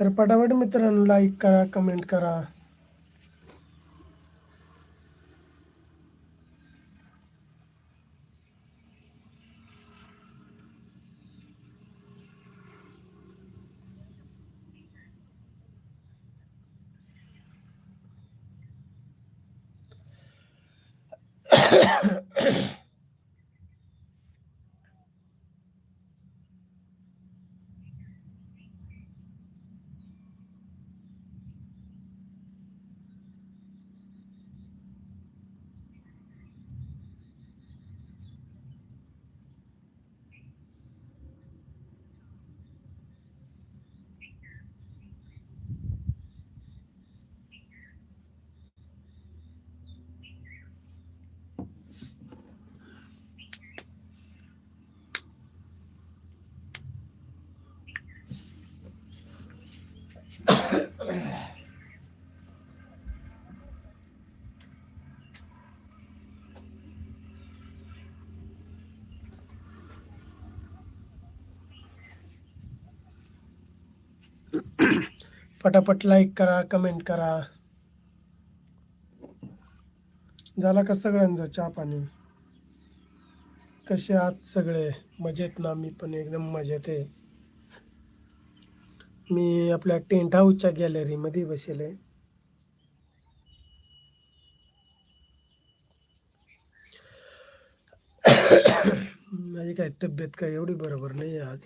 तर पटापट मित्रांनो लाईक करा कमेंट करा. पटापट लाईक करा कमेंट करा. झाला का सगळ्यांचा चहा पाणी? कसे आहात सगळे? मजेत ना? मी पण एकदम मजेत आहे. मी आपल्या टेंट हाऊसच्या गॅलरीमध्ये बसेल. माझी काय तब्येत काय एवढी बरोबर नाही आहे आज.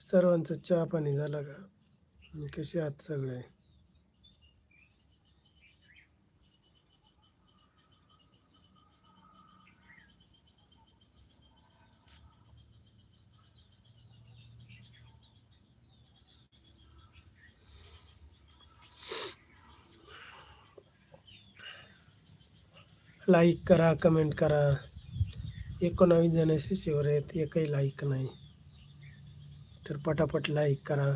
सर्वांचं चहा पाणी झालं का? कसे आहात सगळे? लाईक करा कमेंट करा. एकोणावीस जण शिवर आहेत एकही लाईक नाही. तर पटापट लाईक करा.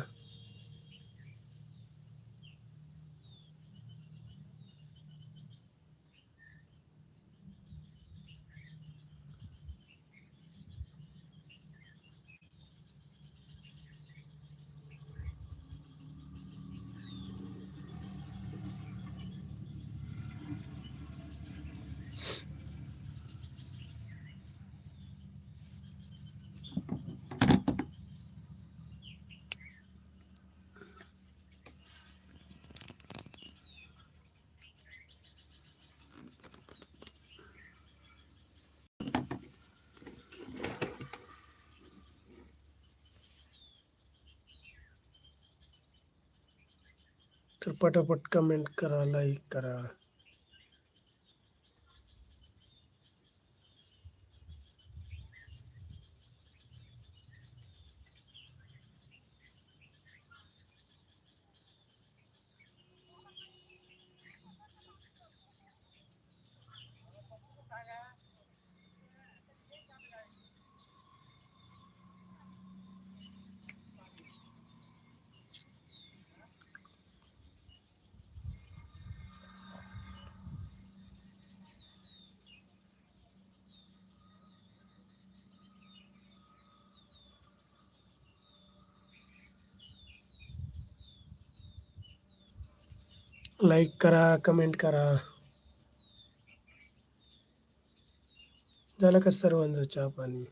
तर पटापट कमेंट करा लाईक करा. लाईक करा कमेंट करा. झालं का सर्वांचं चहा पाणी?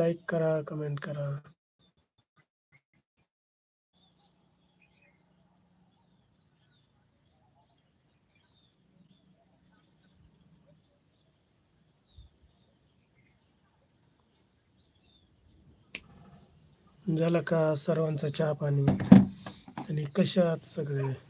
लाईक करा कमेंट करा. झालं का सर्वांचं चहा पाणी? आणि कशात सगळे?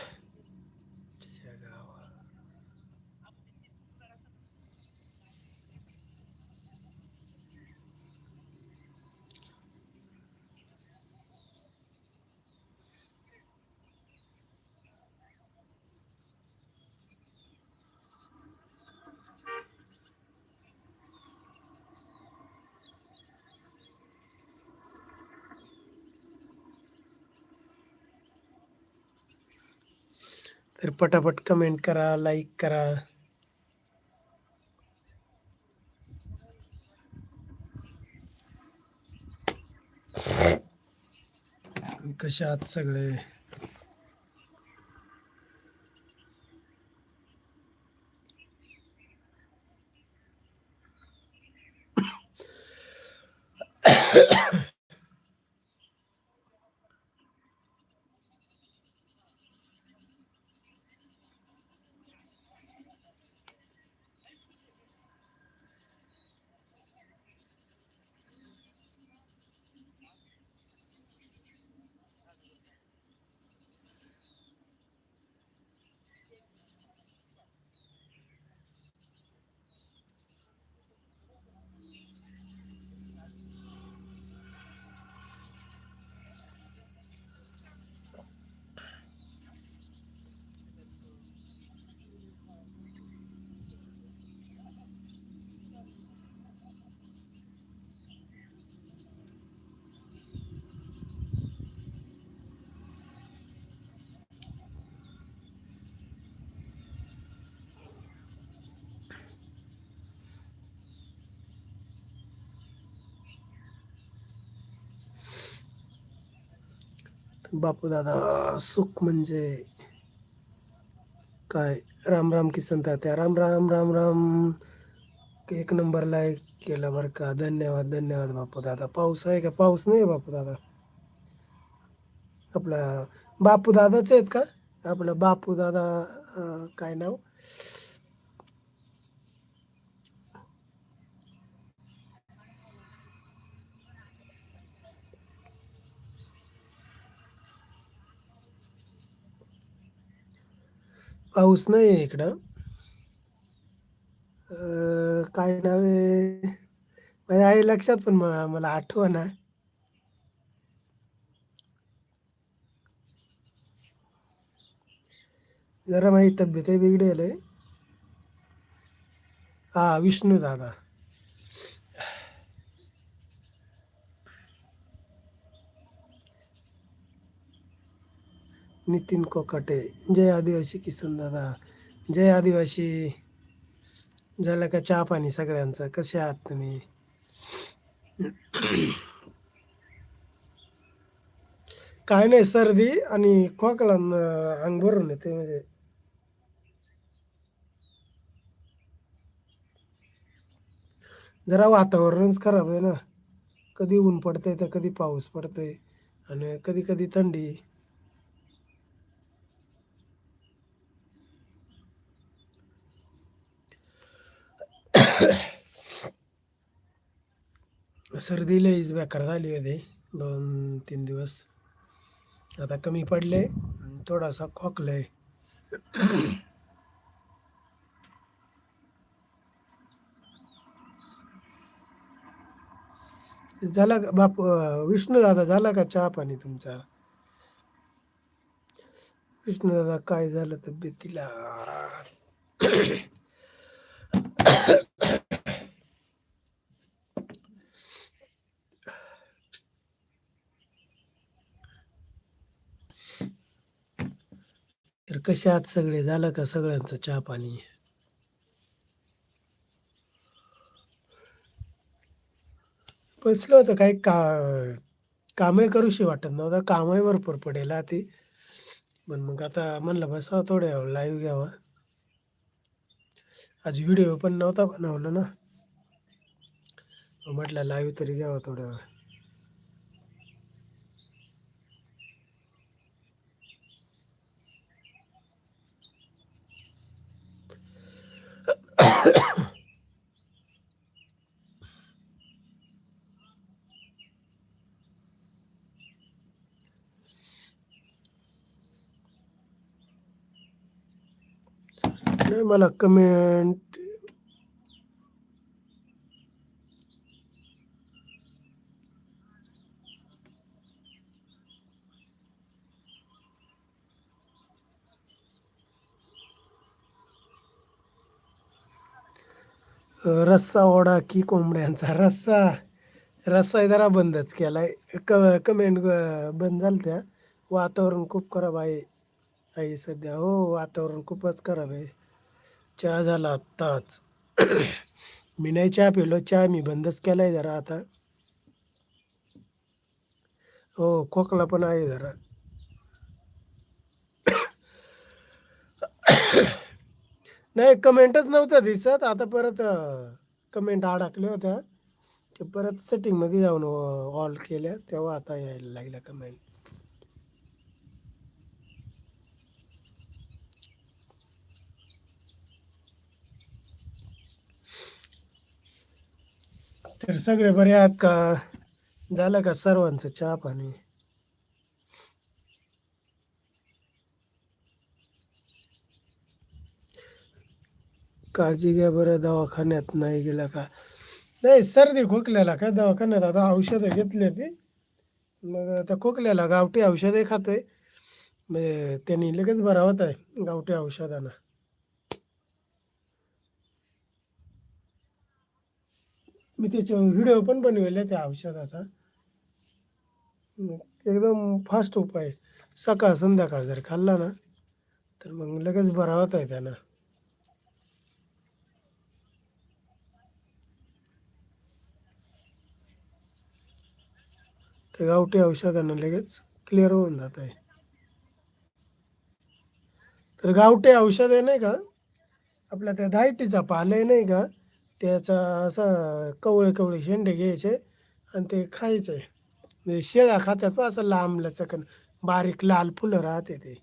तर पटापट कमेंट करा लाईक करा. कशा आहात सगळे? बापू दादा सुख म्हणजे काय? राम राम किसन तात्या राम राम राम राम. एक नंबर लाईक केला बरं का. धन्यवाद धन्यवाद बापू दादा पाऊस आहे का? पाऊस नाही बापू दादा आपला बापूदादाच आहेत का? आपलं बापू दादा काय नाव? पाऊस नाही आहे इकडं. काय नाव आहे? माझ्या आहे लक्षात पण मला आठवण आहे जरा माझी तब्येत आहे बिघडेल आहे. हा विष्णू दादा. नितीन कोकाटे. जय आदिवासी किसन दादा. जय आदिवासी. झालं का चहा पाणी सगळ्यांचं? कसे आहात तुम्ही? काय नाही सर्दी आणि खोकला अंग भरून येते म्हणजे. जरा वातावरणच खराब आहे ना. कधी ऊन पडतंय तर कधी पाऊस पडतोय. आणि कधी कधी थंडी. सर्दी लईच बेकार झाली होती दोन तीन दिवस. आता कमी पडले थोडासा खोकलंय. झाला का बाप विष्णू दादा झाला का चहा पाणी तुमचा? विष्णू दादा काय झालं तब्येतीला? तर कसे आहात सगळे झालं का सगळ्यांचं चहा पाणी? बसलो होतं काही का कामही करूशी वाटत नव्हतं कामही भरपूर पडेल आधी. पण मग आता म्हणलं बसावं थोड्या लाईव्ह घ्यावा. आज व्हिडिओ पण नव्हता बनवला ना. म्हटलं लाईव्ह तरी घ्यावा थोड्या वेळ मला कमेंट रस्सा ओढा की कोंबड्यांचा रस्सा. रस्सा जरा बंदच केलाय. क कमेंट बंद झालं त्या वातावरण खूप खराब आहे. आई सध्या. हो वातावरण खूपच खराब आहे. चहा झाला आत्ताच. मी नाही चहा पिलो चहा मी बंदच केलाय जरा आता. हो खोकला पण आहे जरा. नाही कमेंटच नव्हता दिसत. आता परत कमेंट अडकल्या होत्या. ते परत सेटिंगमध्ये जाऊन ऑल केल्या. तेव्हा आता यायला लागल्या कमेंट तर सगळे बरे आहात का? झालं का सर्वांचं चहा पाणी? काळजी घ्या बरं दवाखान्यात नाही गेला का? नाही सर्दी खोकल्याला काय दवाखान्यात? आता औषधं घेतली ते मग आता खोकल्याला गावठी औषधे खातोय. म्हणजे त्यांनी लगेच बरा होत आहे गावठी औषधानं. मी त्याचे व्हिडिओ पण बनवले त्या औषधाचा. मग एकदम फास्ट उपाय. सकाळ संध्याकाळ जर खाल्ला ना तर मग लगेच बरा होत आहे त्यानं. ते गावठी औषधानं लगेच क्लिअर होऊन जात आहे तर गावठी औषध आहे नाही का आपल्या त्या धायटीचा पाला नाही का त्याचा असं कवळे कवळे शेंडे घ्यायचे आणि ते खायचे. म्हणजे शेळ्या खात्यात पण असं लांब लचकन बारीक लाल फुलं राहते ते.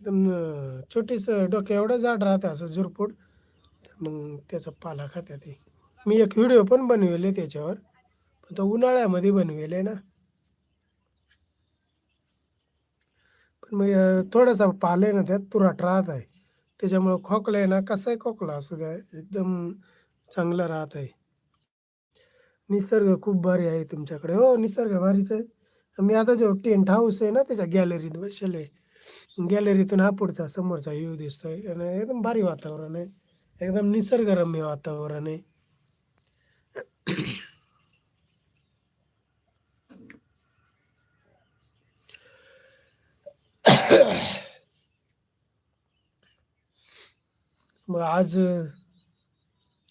एकदम छोटीस डोक्या एवढं जाड राहतं असं झुरपूड मग त्याचा पाला खात्या ते. मी एक व्हिडिओ पण बनवेले त्याच्यावर पण तो उन्हाळ्यामध्ये बनवेले ना. पण मग थोडासा पाला आहे ना त्यात तुराट राहत आहे. त्याच्यामुळं खोकला आहे ना कसाही खोकला असू द्या एकदम चांगला राहत आहे. निसर्ग खूप भारी आहे तुमच्याकडे. हो निसर्ग भारीच आहे. मी आता जो टेंट हाऊस आहे ना त्याच्या गॅलरीत बसले गॅलरीतून हा पुढचा समोरचा व्ह्यू दिसतोय. आणि एकदम भारी वातावरण आहे. एकदम निसर्गरम्य वातावरण आहे. मग आज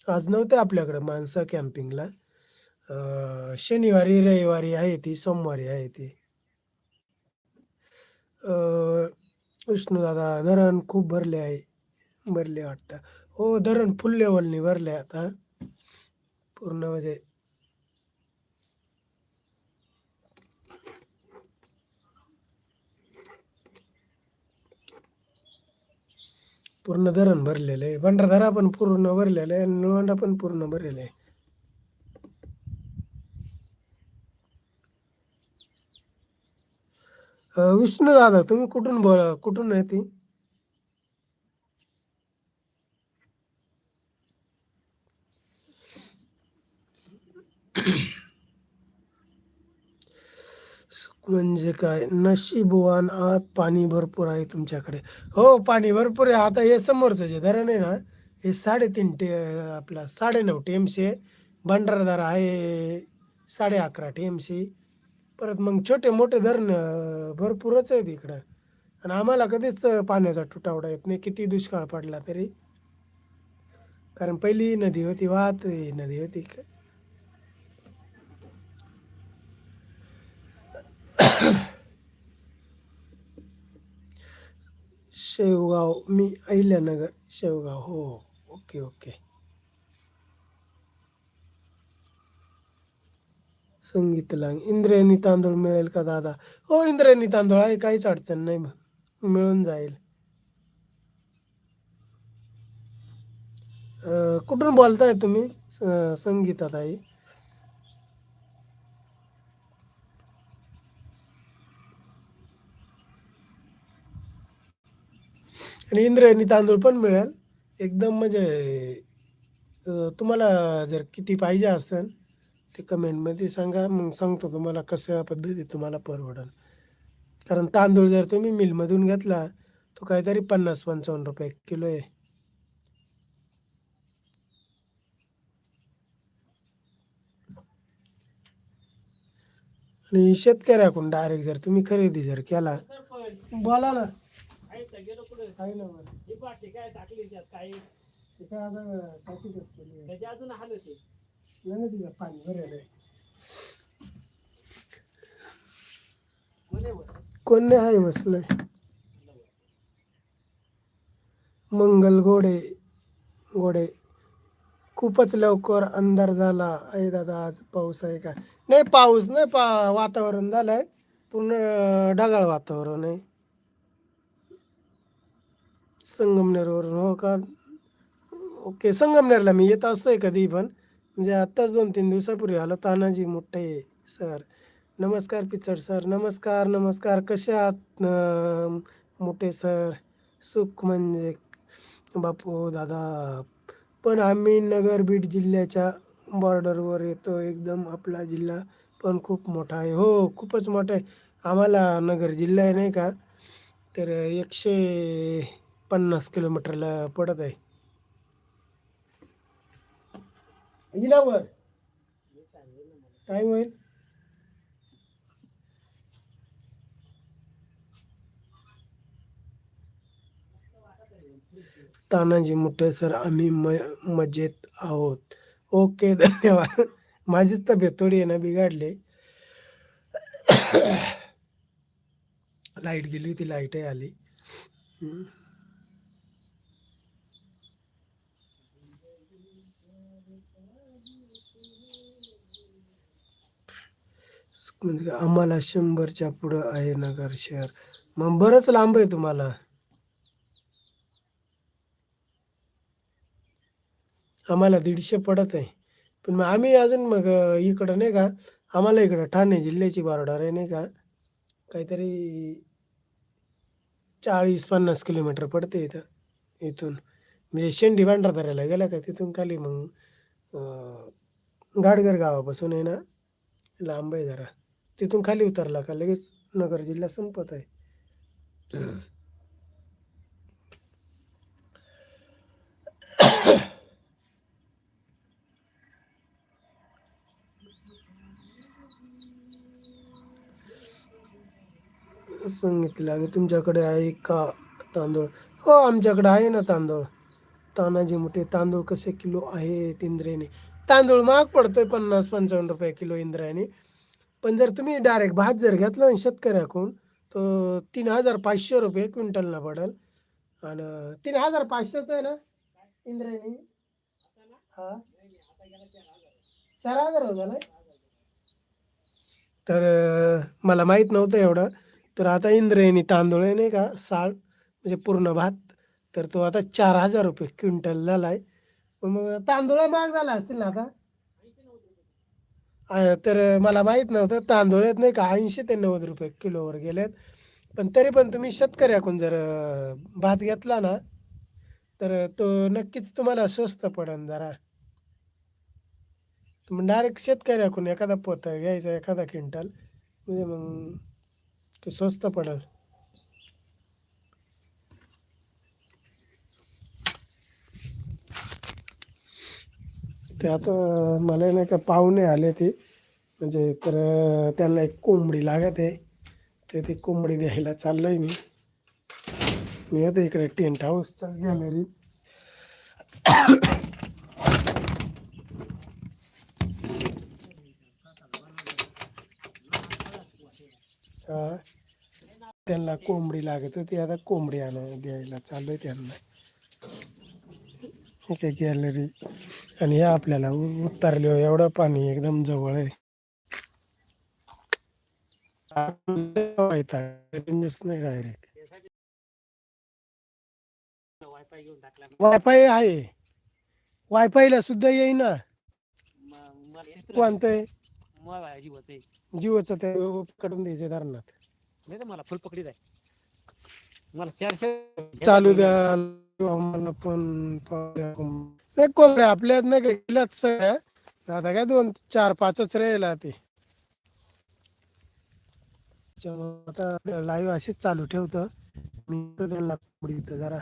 आज नव्हते आपल्याकडं माणसं कॅम्पिंगला. शनिवारी रविवारी आहे ती सोमवारी आहे ती. विष्णूदादा धरण खूप भरले आहे भरले वाटतं. हो धरण फुल लेवलनी भरले आता. पूर्ण म्हणजे पूर्ण धरण भरलेलं आहे. भंडारधरा पण पूर्ण भरलेलं आहे आणि निळवंडा पण पूर्ण भरलेलं आहे. विष्णू दादा तुम्ही कुठून बोला कुठून आहे ती? म्हणजे काय? नशीबवान आत पाणी भरपूर आहे तुमच्याकडे. हो पाणी भरपूर आहे. आता हे समोरचं जे धरण आहे ना हे साडेतीन टे आपला साडेनऊ टी एम सी आहे आहे साडे अकरा टी एम सी परत मग छोटे मोठे धरण भरपूरच आहेत इकडं. आणि आम्हाला कधीच पाण्याचा तुटावडा येत नाही. किती दुष्काळ पडला तरी. कारण पहिली नदी होती वाहत नदी होती. शेवगाव मी अहिल्यानगर शेवगाव हो ओके ओके संगीत लांग इंद्रायणी तांदूळ मिळेल का दादा हो इंद्रायणी तांदूळ आहे काहीच अडचण नाही मग मिळून जाईल कुठून बोलताय तुम्ही स- आणि इंद्रायणी तांदूळ पण मिळेल. एकदम म्हणजे तुम्हाला जर किती पाहिजे असेल ते कमेंटमध्ये सांगा. मग सांगतो तुम्हाला कशा पद्धती तुम्हाला परवडेल. कारण तांदूळ जर तुम्ही मिलमधून घेतला तो काहीतरी पन्नास पंचावन्न रुपये किलो आहे. आणि शेतकऱ्याकडून डायरेक्ट जर तुम्ही खरेदी जर केला बोला ना. आहे ना बरं. ते काय आता टाकीतच केली आहे. नाही ना तिला पाणी भरेल आहे. कोण नाही आहे बसलंय? मंगल घोडे घोडे. खूपच लवकर अंधार झाला. आहे दादा आज पाऊस आहे का? नाही पाऊस नाही पा वातावरण झालंय. पूर्ण ढगाळ वातावरण आहे. संगमनेरवरून हो का ओके संगमनेरला मी येत असतोय कधी पण. म्हणजे आत्ताच दोन तीन दिवसापूर्वी आलो तानाजी मोठे सर. नमस्कार पिचड सर नमस्कार नमस्कार कसे आहात? मोठे सर सुख म्हणजे बापू दादा. पण आम्ही नगर बीड जिल्ह्याच्या बॉर्डरवर येतो एकदम आपला जिल्हा पण खूप मोठा आहे. हो खूपच मोठा आहे. आम्हाला नगर जिल्हा आहे नाही का? तर एकशे पन्नास किलोमीटरला पडत आहे. इलावर टाईम होईल. तानाजी मुठे सर आम्ही म मजेत आहोत. ओके धन्यवाद. माझीच तब्येत थोडी आहे ना बिघडली. लाइट गेली होती लाईटही आली. म्हणजे आम्हाला शंभरच्या पुढं आहे नगर शहर. मग बरंच लांब आहे तुम्हाला. आम्हाला दीडशे पडत आहे. पण मग आम्ही अजून मग इकडं नाही का आम्हाला इकडं ठाणे जिल्ह्याची बॉर्डर आहे नाही का काहीतरी चाळीस पन्नास किलोमीटर पडते इथं इथून. म्हणजे शेंडी भांडारदऱ्याला गेला का तिथून खाली मग गाडगर गावापासून आहे ना लांब आहे जरा. तिथून खाली उतरला का? लगेच नगर जिल्हा संपत आहे. सांगितलं अगं तुमच्याकडे आहे का तांदूळ? हो आमच्याकडे आहे ना तांदूळ. तानाजी मोठे तांदूळ कसे किलो आहे इंद्रायणी? तांदूळ महाग पडतोय पन्नास पंचावन्न रुपये किलो इंद्रायणी. पण जर तुम्ही डायरेक्ट भात जर घेतला ना शेतकऱ्याकडून तर तीन हजार पाचशे रुपये क्विंटलला पडेल. आणि तीन हजार पाचशेच आहे ना इंद्रायणी? हा? चार हजार हो झालाय तर मला माहीत नव्हतं एवढं. तर आता इंद्रायणी तांदूळ आहे नाही का साळ म्हणजे पूर्ण भात. तर तो आता चार हजार रुपये क्विंटल झाला आहे मग तांदूळ महाग झाला असतील ना आता? तर मला माहीत नव्हतं तांदूळ आहेत नाही का ऐंशी ते नव्वद रुपये किलोवर गेलेत. पण तरी पण तुम्ही शेतकऱ्याकडून जर अं, भात घेतला ना तर तो नक्कीच तुम्हाला स्वस्त पडेल जरा. तुम्ही डायरेक्ट शेतकऱ्याकडून एखादा पोतं घ्यायचा एखादा क्विंटल म्हणजे मग ते स्वस्त पडेल. ते आता मला नाही का पाहुणे आले ते. म्हणजे तर त्यांना एक कोंबडी लागत आहे. तर ती कोंबडी द्यायला चाललोय मी. मी आता इकडे टेंट हाऊसच्याच गॅलरी त्यांना कोंबडी लागत होती. आता कोंबडी आणा द्यायला आहे त्यांना. गॅलरी आणि हे आपल्याला उतरले एवढं पाणी एकदम जवळ आहे. वायफाय आहे. वायफायला सुद्धा येईना. कोणतं आहे? जिओचं ते कडून द्यायचे धरणात. मला फुल पकडीत आहे. मला चारशे चालू द्या. आम्हाला पण नाही कोंबड्या आपल्यात नाही का गेल्यात सगळ्या. आता काय दोन चार पाचच राहिला ते. आता लाईव्ह अशीच चालू ठेवतो. मी त्यांना कोंबडी इथं जरा.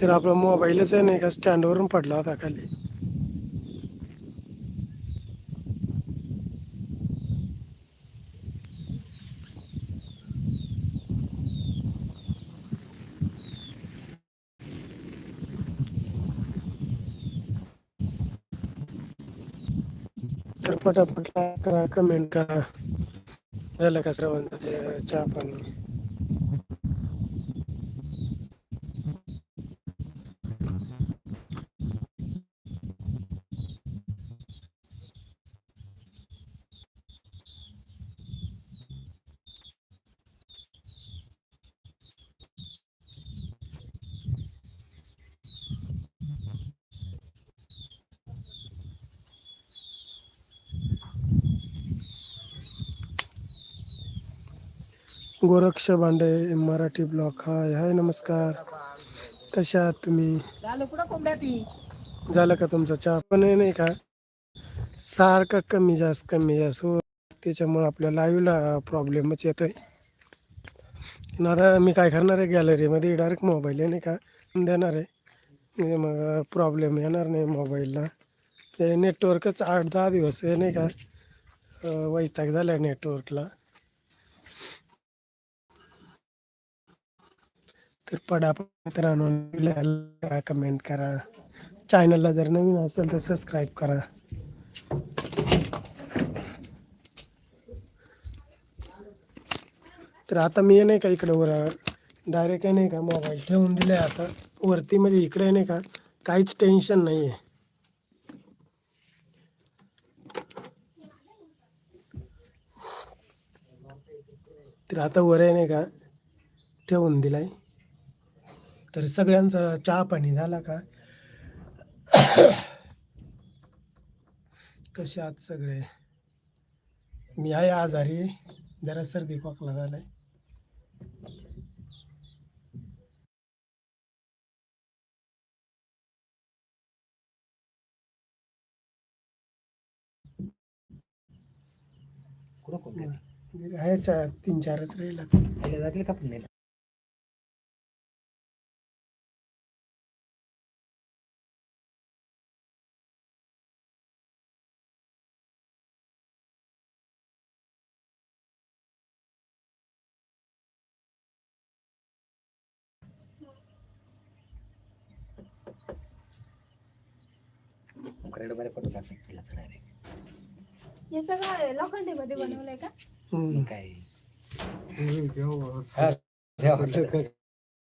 तर आपला मोबाईलच आहे नाही का स्टँडवरून पडला होता खाली. तर पटापट like करा कमेंट गोरक्ष भांडे मराठी ब्लॉग हाय हाय नमस्कार. कशा आहात तुम्ही? झालं का तुमचा चहा? पण आहे नाही का सारखा कमी जास्त कमी जास्त. हो त्याच्यामुळे आपल्या लाईव्हला प्रॉब्लेमच येतोय. आणि आता मी काय करणार आहे? गॅलरीमध्ये डायरेक्ट मोबाईल आहे नाही का? देणार आहे. म्हणजे मग प्रॉब्लेम येणार नाही मोबाईलला ते नेटवर्कच आठ दहा दिवस आहे नाही का? वैताग झाला आहे नेटवर्कला तर पडापड मित्रांनो करा कमेंट करा चॅनलला जर नवीन असेल तर सबस्क्राईब करा तर आता मी नाही का इकडे वर डायरेक्ट नाही का मोबाईल ठेवून दिले आता वरती म्हणजे इकडे नाही का काहीच टेन्शन नाही आहे तर आता वर आहे नाही का ठेवून दिलाय तर सगळ्यांचा चहा पाणी झाला का? कसे आहात सगळे? मी आहे आजारी जरा सर्दी खोकला झालाय. आहे चार तीन चारच राहिला खायला जातील का पण उकरायला बरे पडत नाही तिला चढायला. हे सगळं लोखंडीमध्ये बनवलंय का. काय. हा, द्या